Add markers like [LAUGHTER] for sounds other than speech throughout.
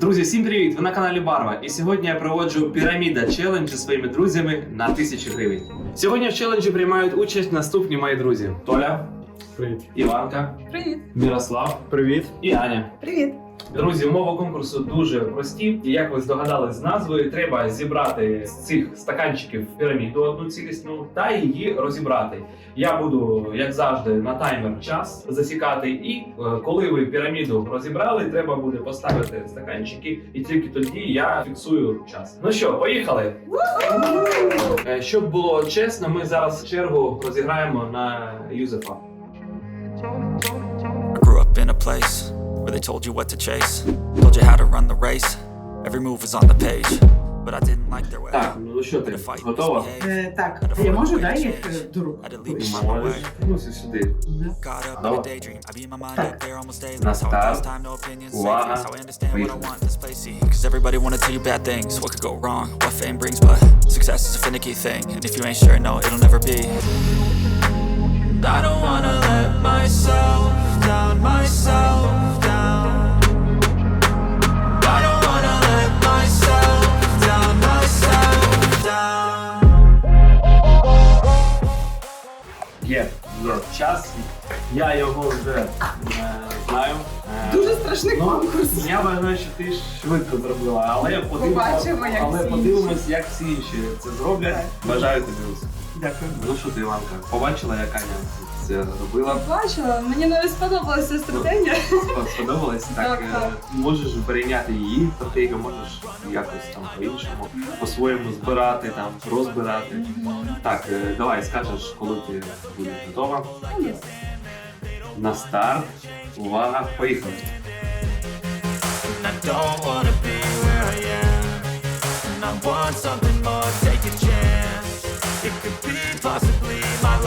Друзі, всім привіт! Ви на каналі Барва. І сьогодні я проводжу піраміда челендж зі своїми друзями на 1000 гривень. Сьогодні в челенджі приймають участь наступні мої друзі: Толя, Привіт. Іванка, Привіт. Мірослав Привіт. і Аня. Привіт. Друзі, умови конкурсу дуже прості. І як ви здогадались з назвою, треба зібрати з цих стаканчиків піраміду одну цілісну та її розібрати. Я буду, як завжди, на таймер час засікати. І е, коли ви піраміду розібрали, треба буде поставити стаканчики, і тільки тоді я фіксую час. Ну що, поїхали? Е, Щоб було чесно, ми зараз чергу розіграємо на Юзефа. I grew up in a place where they told you what to chase, told you how to run the race. Every move was on the page, but I didn't like their way. Так, ну що ти, Had to fight, готова? misbehave, Е, так, had to я find можу, a way да, to їх change, е, до рук? had to leave Ось. them on the Можеш, way. ну сюди. Got up Давай. in a daydream. I beat my mind Так. up there almost daily. На That's how I старт. pass time, no opinions. Say Увага. things, how I understand what I Поїхали. want in this place. See, cause everybody wanna tell you bad things. What could go wrong? What fame brings, but success is a finicky thing. And if you ain't sure, no, it'll never be. Є, є час. Я його вже е, знаю. Е, Дуже страшний ну, конкурс. Я вважаю, що ти швидко зробила, але подивимося, Побачимо, як але всі подивимось, як всі інші це зроблять. Так. Бажаю тобі успіху. Дякую. Ну що ти, Іванка, побачила, як Аня це робила? Бачила, мені навіть сподобалася стратегія. Сподобалось? Так, Так, е, так. можеш перейняти її стратегію, можеш якось там по-іншому, по-своєму збирати, там, розбирати. Так, е, давай скажеш, коли ти будеш готова. На старт. Увага, поїхали. I don't wanna be where I am. And I want something more, take my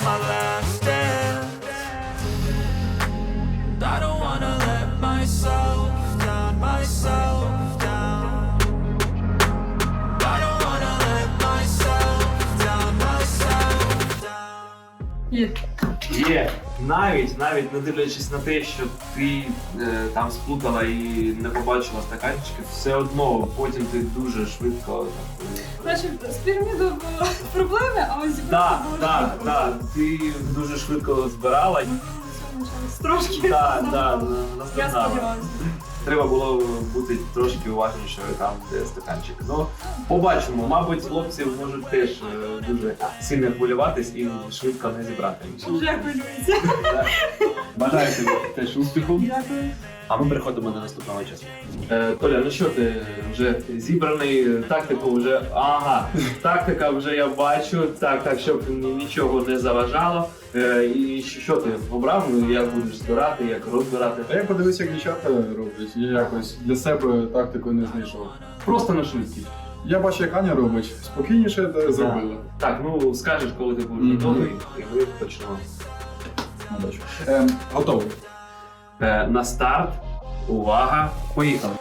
my I don't wanna let myself down, myself down. I don't wanna let down, myself down. Є. Є. Навіть, навіть не дивлячись на те, що ти е, там сплутала і не побачила стаканчики, все одно потім ти дуже швидко. Е, Значить, з пірамідою були [LAUGHS] проблеми, а ось зібрати Так, було так, швидко. так. Ти дуже швидко збирала. На цьому чомусь Трошки. Так, так, Я наздогнала. сподіваюся. Треба було бути трошки уважнішою там, де стаканчик. Ну, побачимо. Мабуть, хлопці можуть теж е, дуже сильно хвилюватись і швидко не зібрати. Вже хвилюється. Бажаю тобі теж успіху. Дякую. А ми переходимо до наступного часу. Е, Толя, ну що ти вже зібраний, тактику вже. Ага, тактика вже я бачу. Так, так, щоб ні- нічого не заважало. Е, і що що ти обрав? Ну, Як будеш збирати, як розбирати? А я подивився, як дівчата роблять. Я якось для себе тактику не знайшов. Просто на швидкість. Я бачу, як Аня робить. Спокійніше та зробила. Так, ну скажеш, коли ти будеш Мгм. готовий, і ми почнемо. Ну, бачу. Ем, готовий. Е, на старт. Увага, поїхали.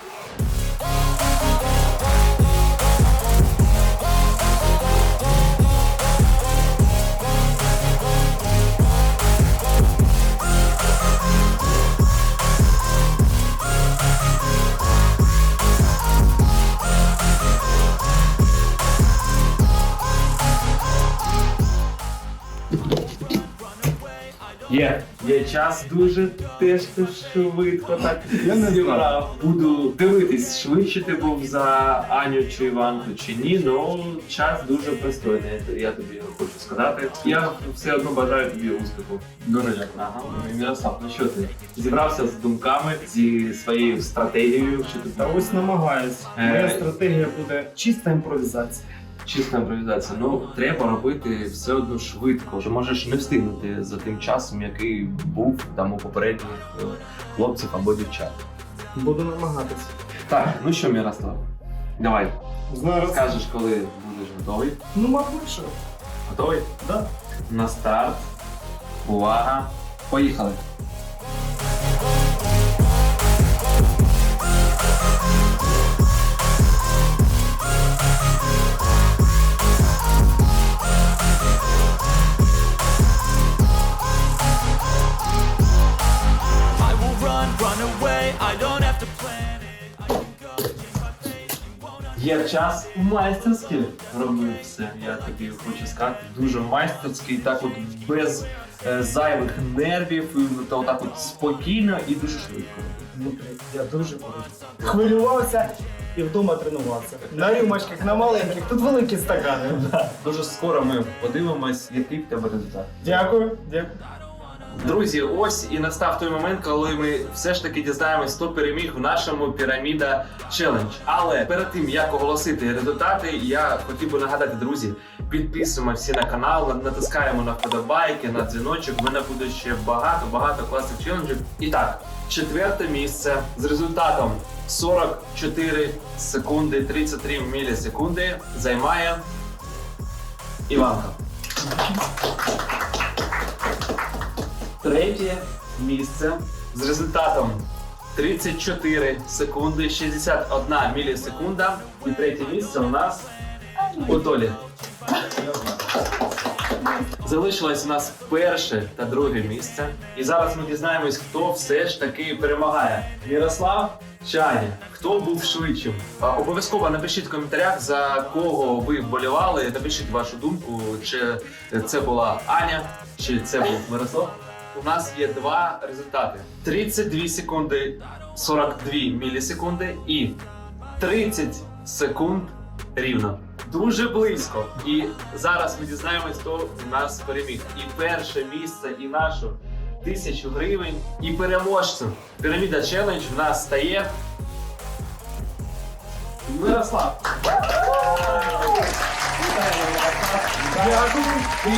Є, є час дуже теж швидко так Я не зібрав. Буду дивитись, швидше ти був за Аню чи Іванку чи ні, ну час дуже пристойний, я тобі хочу сказати. Я все одно бажаю тобі успіху. Дуже дякую. Ага, Мирослав, ну що ти? Зібрався з думками, зі своєю стратегією, що ти Та ось намагаюсь. Е, Моя стратегія буде чиста імпровізація. Чиста імпровізація. Ну треба робити все одно швидко. Що можеш не встигнути за тим часом, який був там у попередніх е, хлопців або дівчат. Буду намагатись. Так, ну що, Мирослав, давай Зараз. скажеш, коли будеш готовий. Ну, мабуть, що. Готовий? Да. На старт. Увага. Поїхали. Є час майстерськи робив все. Я тобі хочу сказати, дуже майстерський, так от без е, зайвих нервів, та отак от спокійно і дуже швидко. Дмитрий, я дуже. Хвилювався і вдома тренувався. На рюмочках, на маленьких, тут великі стакани. Дуже скоро ми подивимось, який в тебе результат. Дякую, дякую. Друзі, ось і настав той момент, коли ми все ж таки дізнаємось, хто переміг в нашому піраміда челендж. Але перед тим як оголосити результати, я хотів би нагадати, друзі, підписуємо всі на канал, натискаємо на вподобайки, на дзвіночок. В мене буде ще багато багато класних челенджів. І так, четверте місце з результатом 44 секунди 33 мілісекунди займає Іванка. Третє місце з результатом 34 секунди 61 мілісекунда. І третє місце у нас у Толі. Залишилось у нас перше та друге місце. І зараз ми дізнаємось, хто все ж таки перемагає. Мірослав чи Аня? Хто був швидшим? Обов'язково напишіть в коментарях, за кого ви вболівали. Напишіть вашу думку, чи це була Аня, чи це був Мирослав. У нас є два результати: 32 секунди 42 мілісекунди і 30 секунд рівно. Дуже близько. І зараз ми дізнаємось, хто в нас переміг. І перше місце, і нашу тисячу гривень. І переможцем піраміда челендж в нас стає. Мирослав. Дякую. Ти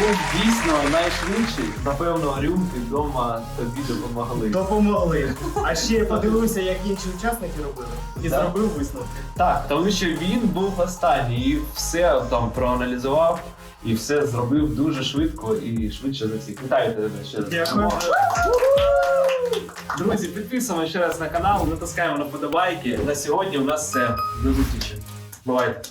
був дійсно найшвидший. Напевно, рюмки вдома тобі допомогли. Допомогли. А ще я подивився, як інші учасники робили. І Так. зробив висновки. Так, тому що він був останній і все там проаналізував і все зробив дуже швидко і швидше за всіх. Вітаю тебе ще раз. Дякую. Друзі, підписуємо ще раз на канал, натискаємо на подобайки. На сьогодні у нас все. До зустрічі. Бувайте.